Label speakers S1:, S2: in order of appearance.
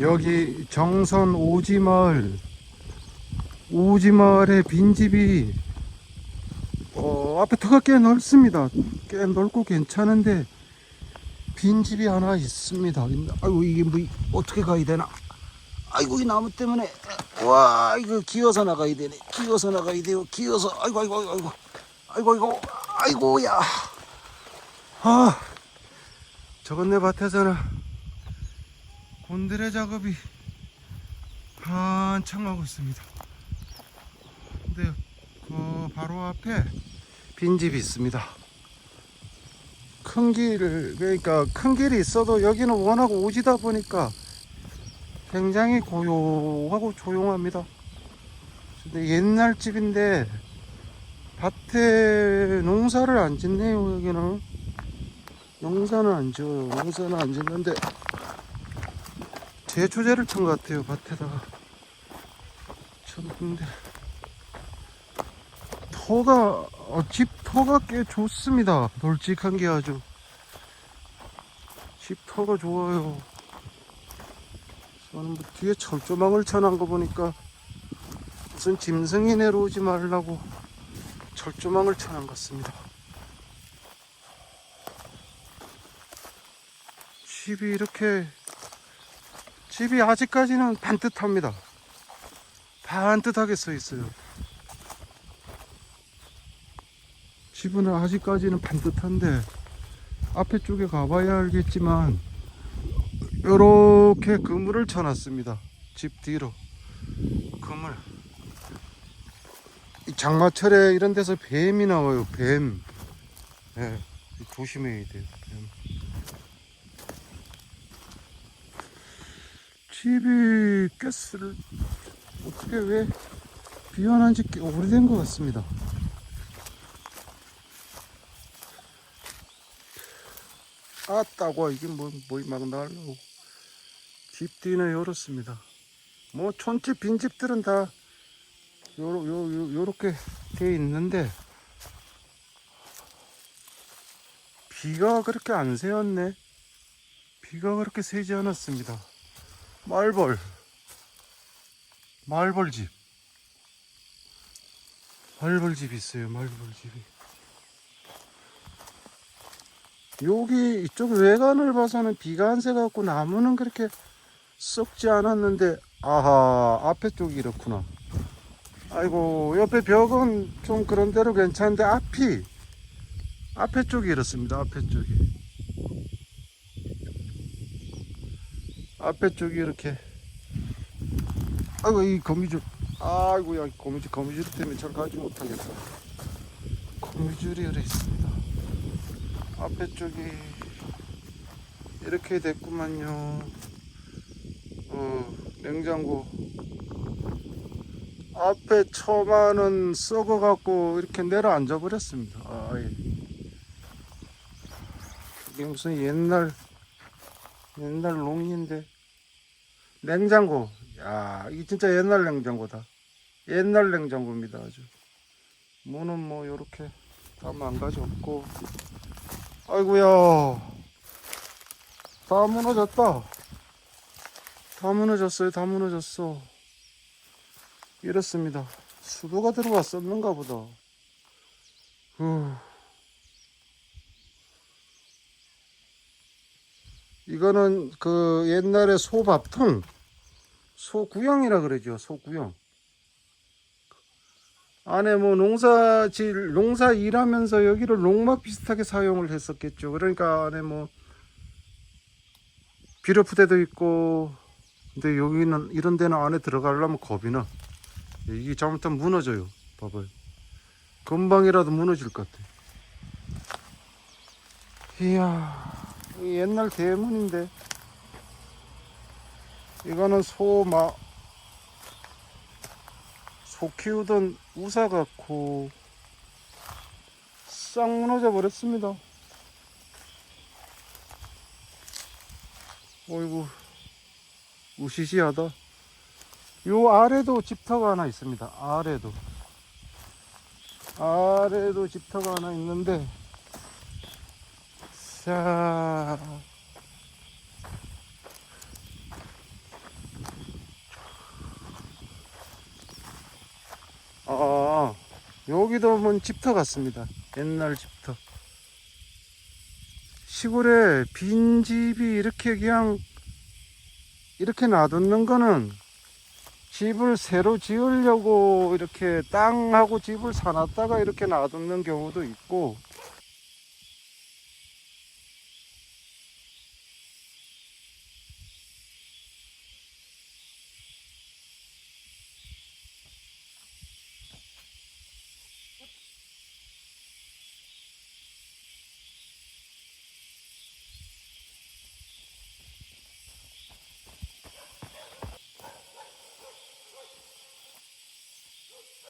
S1: 여기 정선 오지마을 오지마을의 빈집이 어, 터가 꽤 넓습니다. 꽤 넓고 괜찮은데 빈집이 하나 있습니다. 아이고 이게 뭐 어떻게 가야 되나? 아이고 이 나무 때문에 와 이거 기어서 나가야 되네. 기어서 나가야 돼요. 기어서 아이고 아이고 아이고 아이고 아이고 아이고야. 아 저건 내 밭에서는 곤드레 작업이 한창 하고 있습니다. 근데 그 바로 앞에 빈집이 있습니다. 큰 길을 그러니까 큰 길이 있어도 여기는 워낙 오지다 보니까 굉장히 고요하고 조용합니다. 근데 옛날 집인데 밭에 농사를 안 짓네요 여기는 농사는 안 지어요 농사는 안 짓는데 제초제를 튼것 같아요 밭에다가. 쳤는데 터가 어, 집 터가 꽤 좋습니다. 널찍한 게 아주. 집 터가 좋아요. 저는 뭐 뒤에 철조망을 쳐놓은 거 보니까 무슨 짐승이 내려오지 말라고 철조망을 쳐놓은 것 같습니다. 집이 이렇게 집이 아직까지는 반듯합니다. 반듯하게 써 있어요. 집은 아직까지는 반듯한데 앞에 쪽에 가봐야 알겠지만 이렇게 그물을 쳐놨습니다. 집 뒤로 그물. 이 장마철에 이런 데서 뱀이 나와요. 뱀. 예, 조심해야 돼요. 뱀. 집이 가스를 어떻게 왜 비워난 지꽤 오래된 것 같습니다. 아따고 이게 뭐, 뭐막 나려고 집 뒤는 요렇습니다. 뭐 촌집 빈집들은 다 요러, 요, 요, 요렇게 돼 있는데 비가 그렇게 안 새었네. 비가 그렇게 새지 않았습니다. 말벌. 말벌집. 말벌집이 있어요 말벌집이. 여기 이쪽 외관을 봐서는 비가 안 새갖고 나무는 그렇게 썩지 않았는데 아하 앞에 쪽이 이렇구나. 아이고 옆에 벽은 좀 그런 대로 괜찮은데 앞이 앞에 쪽이 이렇습니다 앞에 쪽이 앞에 쪽이 이렇게. 아이고 이 거미줄. 아이고야 거미줄 거미줄 때문에 잘 가지 못하겠다. 거미줄이 이래 있습니다. 앞에 쪽이 이렇게 됐구만요. 어 냉장고. 앞에 처마는 썩어갖고 이렇게 내려앉아 버렸습니다. 아, 예. 이게 무슨 옛날 옛날 농인데. 냉장고. 야 이게 진짜 옛날 냉장고다. 옛날 냉장고입니다 아주. 문은 뭐 요렇게 다 망가졌고. 아이고야. 다 무너졌다. 다 무너졌어요 다 무너졌어. 이렇습니다. 수도가 들어왔었는가 보다. 후. 이거는 그 옛날에 소밥통 소구형이라 그러죠 소구형. 안에 뭐 농사질 농사 일하면서 여기를 농막 비슷하게 사용을 했었겠죠. 그러니까 안에 뭐 비료푸대도 있고 근데 여기는 이런 데는 안에 들어가려면 겁이 나. 이게 잘못하면 무너져요 봐봐요 금방이라도 무너질 것 같아. 이야. 이 옛날 대문인데 이거는 소마 소 키우던 우사 같고 싹 무너져 버렸습니다. 어이구 우시시하다. 요 아래도 집터가 하나 있습니다. 아래도. 아래도 집터가 하나 있는데 자. 어, 어, 어. 여기도 보면 집터 같습니다. 옛날 집터. 시골에 빈 집이 이렇게 그냥 이렇게 놔두는 거는 집을 새로 지으려고 이렇게 땅하고 집을 사놨다가 이렇게 놔두는 경우도 있고